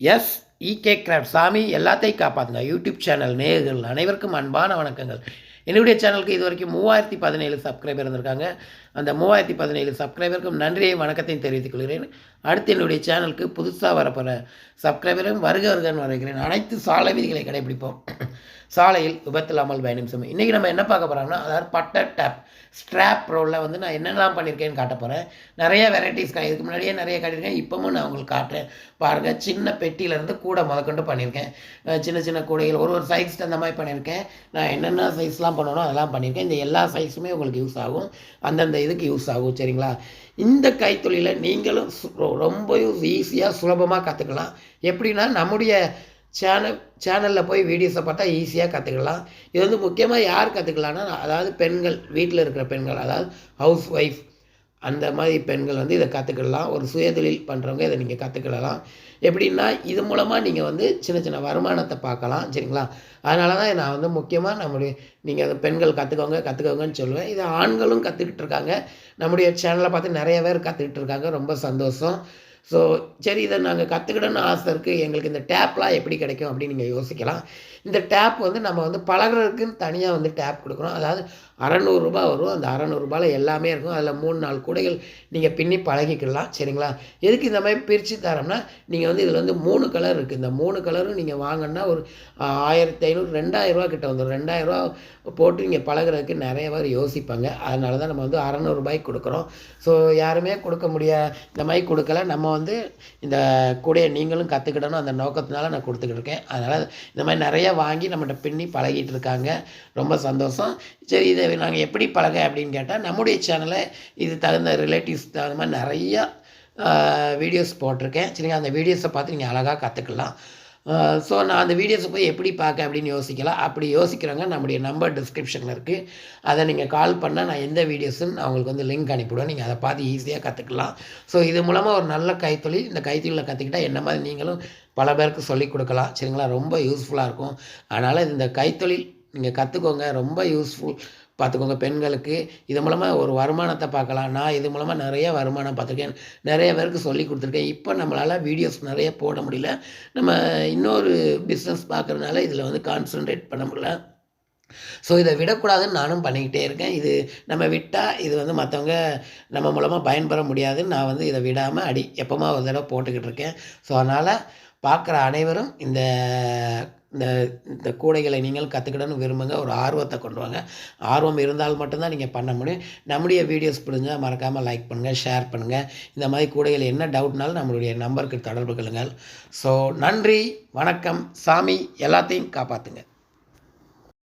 S E K craft சாமி எல்லாத்தையும் காப்பாற்றுங்க யூடியூப் சேனல் நேயர்கள் அனைவருக்கும் அன்பான வணக்கங்கள். என்னுடைய சேனலுக்கு இது வரைக்கும் மூவாயிரத்தி பதினேழு சப்ஸ்கிரைபர் இருந்திருக்காங்க. அந்த மூவாயிரத்தி பதினேழு சப்ஸ்கிரைபருக்கும் நன்றியையும் வணக்கத்தையும் தெரிவித்துக் கொள்கிறேன். அடுத்து என்னுடைய சேனலுக்கு புதுசாக வரப்போகிற சப்ஸ்கிரைபரும் வருக வருகன்னு வரவேற்கிறேன் அனைத்து சாலை விதிகளை கடைபிடிப்போம். சாலையில் விபத்தில்லாமல் பயணம் செய்யும் இன்றைக்கி நம்ம என்ன பார்க்க போகிறோம்னா அதாவது பட்டர் டேப் ஸ்ட்ராப் ரோலில் வந்து நான் என்னெல்லாம் பண்ணியிருக்கேன்னு காட்ட போகிறேன் நிறைய வெரைட்டிஸ் இதுக்கு முன்னாடியே நிறைய காட்டியிருக்கேன். இப்போவும் நான் உங்களுக்கு காட்டுறேன். பாருங்கள் சின்ன பெட்டியிலேருந்து கூட முதற்கொண்டு பண்ணியிருக்கேன். சின்ன சின்ன கூடைகள் ஒரு ஒரு சைஸ் அந்த மாதிரி பண்ணியிருக்கேன். நான் என்னென்ன சைஸ்லாம் பண்ணணும் அதெல்லாம் பண்ணியிருக்கேன். இந்த எல்லா சைஸுமே உங்களுக்கு யூஸ் ஆகும். அந்தந்த இதுக்கு யூஸ் ஆகும் சரிங்களா? இந்த கைத்தொழிலை நீங்களும் சு- ரொம்ப ஈஸியாக சுலபமாக கற்றுக்கலாம் எப்படின்னா நம்முடைய சேனல் சேனலில் போய் வீடியோஸை பார்த்தா ஈஸியாக கற்றுக்கலாம் இது வந்து முக்கியமாக யார் கற்றுக்கலான்னா அதாவது பெண்கள் வீட்டில் இருக்கிற பெண்கள் அதாவது ஹவுஸ் ஒய்ஃப் அந்த மாதிரி பெண்கள் வந்து இதை கற்றுக்கலாம் ஒரு சுயதொழில் பண்ணுறவங்க இதை நீங்கள் கற்றுக்கிடலாம் எப்படின்னா இது மூலமாக நீங்கள் வந்து சின்ன சின்ன வருமானத்தை பார்க்கலாம் சரிங்களா? அதனால தான் நான் வந்து முக்கியமாக நம்முடைய நீங்கள் அந்த பெண்கள் கற்றுக்கோங்க கற்றுக்கோங்கன்னு சொல்லுவேன். இதை ஆண்களும் கற்றுக்கிட்டு இருக்காங்க. நம்முடைய சேனலை பார்த்து நிறைய பேர் கற்றுக்கிட்டு இருக்காங்க. ரொம்ப சந்தோஷம். ஸோ சரி இதை நாங்கள் கற்றுக்கிடணும்னு ஆசை இருக்குது எங்களுக்கு இந்த டேப்லாம் எப்படி கிடைக்கும் அப்படின்னு நீங்கள் யோசிக்கலாம். இந்த டேப் வந்து நம்ம வந்து பழகுறதுக்குன்னு தனியாக வந்து டேப் கொடுக்குறோம் அதாவது அறநூறுரூபா வரும். அந்த அறநூறுபாவில் எல்லாமே இருக்கும். அதில் மூணு நாலு கூடைகள் நீங்கள் பின்னி பழகிக்கலாம். சரிங்களா? எதுக்கு இந்த மாதிரி பிரித்து தரோம்னா நீங்கள் வந்து இதில் வந்து மூணு கலர் இருக்குது இந்த மூணு கலரும் நீங்கள் வாங்கினா ஒரு ஆயிரத்தி ஐநூறு ரெண்டாயிரரூவா கிட்ட வந்துடும் ரெண்டாயிரரூவா போட்டு நீங்கள் பழகுறதுக்கு நிறைய பேர் யோசிப்பாங்க. அதனால தான் நம்ம வந்து அறநூறுபாய்க்கு கொடுக்குறோம். ஸோ யாருமே கொடுக்க முடியாது இந்த மாதிரி கொடுக்கல. நம்ம வந்து இந்த கூடையை நீங்களும் கற்றுக்கிடணும் அந்த நோக்கத்தினால நான் கொடுத்துக்கிட்டு இருக்கேன் அதனால் இந்த மாதிரி நிறைய வாங்கி நம்மகிட்ட பின்னி பழகிட்டு இருக்காங்க ரொம்ப சந்தோஷம். சரி இதை நாங்கள் எப்படி பழக அப்படின்னு கேட்டால் நம்முடைய சேனலை இது தகுந்த ரிலேட்டிவ்ஸ் தகுந்த மாதிரி நிறையா வீடியோஸ் போட்டிருக்கேன். சரிங்க அந்த வீடியோஸை பார்த்து நீங்கள் அழகாக கற்றுக்கலாம் ஸோ நான் அந்த வீடியோஸை போய் எப்படி பார்க்க அப்படின்னு யோசிக்கலாம். அப்படி யோசிக்கிறவங்க நம்முடைய நம்பர் டிஸ்கிரிப்ஷனில் இருக்குது அதை நீங்கள் கால் பண்ணால் நான் எந்த வீடியோஸுன்னு நான் உங்களுக்கு வந்து லிங்க் அனுப்பிவிடுவேன். நீங்கள் அதை பார்த்து ஈஸியாக கற்றுக்கலாம் ஸோ இது மூலமாக ஒரு நல்ல கைத்தொழில் இந்த கைத்தொழிலில் கற்றுக்கிட்டால் என்ன மாதிரி நீங்களும் பல பேருக்கு சொல்லிக் கொடுக்கலாம். சரிங்களா? ரொம்ப யூஸ்ஃபுல்லாக இருக்கும். அதனால் இந்த கைத்தொழில் நீங்கள் கற்றுக்கோங்க ரொம்ப யூஸ்ஃபுல் பார்த்துக்கோங்க பெண்களுக்கு இது மூலமாக ஒரு வருமானத்தை பார்க்கலாம். நான் இது மூலமாக நிறைய வருமானம் பார்த்துருக்கேன். நிறைய பேருக்கு சொல்லி கொடுத்துருக்கேன். இப்போ நம்மளால் வீடியோஸ் நிறைய போட முடியல. நம்ம இன்னொரு பிஸ்னஸ் பார்க்குறதுனால இதில் வந்து கான்சன்ட்ரேட் பண்ண முடியல. ஸோ இதை விடக்கூடாதுன்னு நானும் பண்ணிக்கிட்டே இருக்கேன். இது நம்ம விட்டால் இது வந்து மற்றவங்க நம்ம மூலமாக பயன்பெற முடியாதுன்னு நான் வந்து இதை விடாமல் அடி எப்போமா ஒரு தடவை போட்டுக்கிட்டு இருக்கேன். ஸோ அதனால் பார்க்குற அனைவரும் இந்த இந்த இந்த கூடைகளை நீங்கள் கற்றுக்கிடணும்னு விரும்புங்க. ஒரு ஆர்வத்தை கொண்டு வாங்க. ஆர்வம் இருந்தால் மட்டும்தான் நீங்கள் பண்ண முடியும். நம்முடைய வீடியோஸ் பிடிஞ்சால் மறக்காமல் லைக் பண்ணுங்கள் ஷேர் பண்ணுங்கள் இந்த மாதிரி கூடைகள் என்ன டவுட்னாலும் நம்மளுடைய நம்பருக்கு தொடர்பு கொள்ளுங்கள். ஸோ நன்றி வணக்கம் சாமி எல்லாத்தையும் காப்பாற்றுங்க